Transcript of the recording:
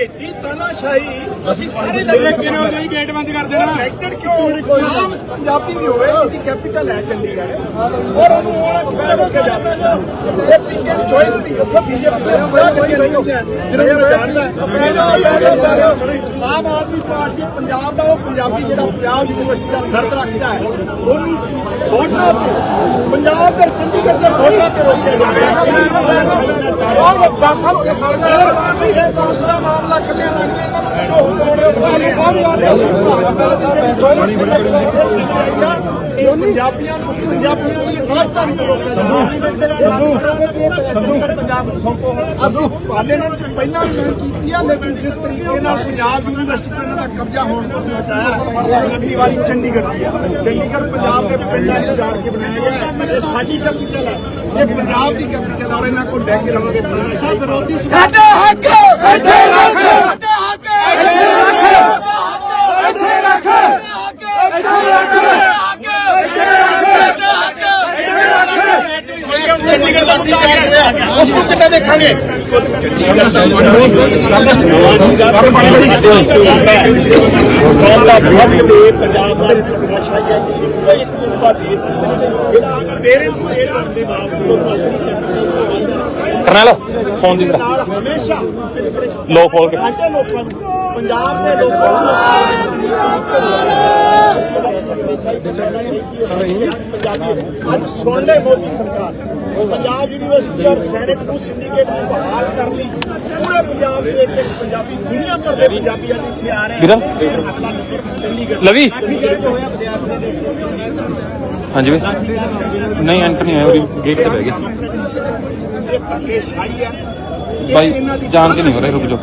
ਭੇਟੀ ਤਾਨਾਸ਼ਾਹੀ ਅਸੀਂ ਸਾਰੇ ਲੱਗੇ ਕਿਉਂ ਜੀ ਗੇਟ ਬੰਦ ਕਰ ਦੇਣਾ। ਕਨੈਕਟਡ ਕਿਉਂ ਹੋਣੀ ਕੋਈ ਨਾਮ ਪੰਜਾਬੀ ਵੀ ਹੋਵੇ ਜਿਹਦੀ ਕੈਪੀਟਲ ਹੈ ਚੰਡੀਗੜ੍ਹ। ਔਰ ਉਹਨੂੰ ਉਹਨਾਂ ਕਿੱਥੇ ਰੋਕਿਆ ਜਾ ਸਕਦਾ ਇਹ ਪਿੰਕਨ ਚੋਇਸ ਦੀ ਉੱਥੇ ਬੀਜੇਪੀ ਦੇ ਬੜਾ ਕੋਈ ਨਹੀਂ ਹੁੰਦੇ ਜਿਹਨਾਂ ਨੂੰ ਜਾਣਦਾ। ਆਮ ਆਦਮੀ ਪਾਰਟੀ ਪੰਜਾਬ ਦਾ ਉਹ ਪੰਜਾਬੀ ਜਿਹੜਾ ਪੰਜਾਬ ਯੂਨੀਵਰਸਿਟੀ ਦਾ ਦਰਦ ਰੱਖਦਾ ਹੈ ਉਹਨੂੰ ਵੋਟਰਾਂ ਤੇ ਪੰਜਾਬ ਦੇ ਚੰਡੀਗੜ੍ਹ ਦੇ ਵੋਟਰਾਂ ਤੇ ਰੋਕਿਆ ਜਾ ਰਿਹਾ। ਹੈ ਉਹ ਦਾਖਲ ਹੋ ਕੇ ਖੜਦਾ ਇਹ ਕਾਸ ਦਾ ਮਾਮਲਾ ਕੱਲਿਆ ਲੱਗ ਗਿਆ ਇਹਨਾਂ ਨੂੰ ਕਿਹੋ ਕਰੋੜੇ ਇਹ ਪੰਜਾਬੀਆਂ ਨੂੰ ਪੰਜਾਬੀਆਂ ਦੀ ਰਾਜਧਾਨੀ ਤੋਂ ਰੋਕਿਆ ਜਾਂਦਾ ਅਸੀਂ ਪਾਰਲੀਮੈਂਟ ਚ ਪਹਿਲਾਂ ਵੀ ਮੰਗ ਕੀਤੀ ਆ ਲੇਕਿਨ ਜਿਸ ਤਰੀਕੇ ਨਾਲ ਪੰਜਾਬ ਯੂਨੀਵਰਸਿਟੀ ਤੇ ਇਹਨਾਂ ਦਾ ਕਬਜ਼ਾ ਹੋਣ ਤੋਂ ਅਸੀਂ ਬਚਾਇਆ ਅਗਲੀ ਵਾਰੀ ਚੰਡੀਗੜ੍ਹ ਦੀ ਆ ਚੰਡੀਗੜ੍ਹ ਪੰਜਾਬ ਦੇ ਪਿੰਡਾਂ ਨੂੰ ਜਾਣ ਕੇ ਬਣਾਇਆ ਗਿਆ ਹੈ। ਇਹ ਸਾਡੀ ਕੈਪੀਟਲ ਹੈ ਇਹ ਪੰਜਾਬ ਦੀ ਕੈਪੀਟਲ ਔਰ ਇਹਨਾਂ ਕੋਲ ਲੈ ਕੇ ਰਵਾਂਗੇ ਸਭ ਵਿਰੋਧੀ ਸਾਡੇ ਹੱਕ ਇੱਥੇ ਰੱਖ। ਸਾਡੇ ਹੱਕ ਇੱਥੇ ਰੱਖ। ਇੱਥੇ ਰੱਖ। ਇੱਥੇ ਰੱਖ। ਮੁੱਦਾ ਹੈ। ਉਸ ਨੂੰ ਕਿੱਦਾਂ ਦੇਖਾਂਗੇ ਕੌਮ ਦਾ ਬਹੁਤ ਦੇ ਪੰਜਾਬ ਦਾ ਨਸ਼ਾ ਹੈ ਕੋਈ ਇੱਕ ਸੂਬਾ ਦੇ ਜਿਹੜਾ ਅਗਰ ਪੇਰੈਂਟਸ ਹੋਣ ਦੇ ਬਾਵਜੂਦ ਆਪਣੀ ਸ਼ਕਤੀ ਕਰਨੈਲ ਫੋਨ ਦੀ ਤਰ੍ਹਾਂ। ਹਮੇਸ਼ਾ ਲੋ ਖੋਲ ਕੇ। ਸਾਡੇ ਲੋਕਾਂ ਨੂੰ ਪੰਜਾਬ ਦੇ ਲੋਕਾਂ ਨੂੰ ਅੱਜ ਸੁਣ ਲੈ ਮੋਦੀ ਸਰਕਾਰ ਪੰਜਾਬ ਯੂਨੀਵਰਸਿਟੀ ਔਰ ਸੈਨੇਟ ਨੂੰ ਸਿੰਡੀਕੇਟ ਨੂੰ ਬਹਾਲ ਕਰਨ ਲਈ ਪੂਰੇ ਪੰਜਾਬ ਦੇ ਇੱਕ ਪੰਜਾਬੀ ਦੁਨੀਆ ਭਰ ਦੇ ਪੰਜਾਬੀ ਅੱਜ ਇੱਥੇ ਆ ਰਹੇ ਚੰਡੀਗੜ੍ਹ ਲਵੀ? ਹਾਂਜੀ ਵੇ ਨਹੀਂ ਐਂਟਰ ਨਹੀਂ ਹੋਇਆ ਗੇਟ ਤੇ ਬਹਿ ਗਿਆ। ਬਾਈ, ਜਾਣ ਕੇ ਨਹੀਂ ਹੋ ਰਿਹਾ, ਰੁਕ ਜਾਓ।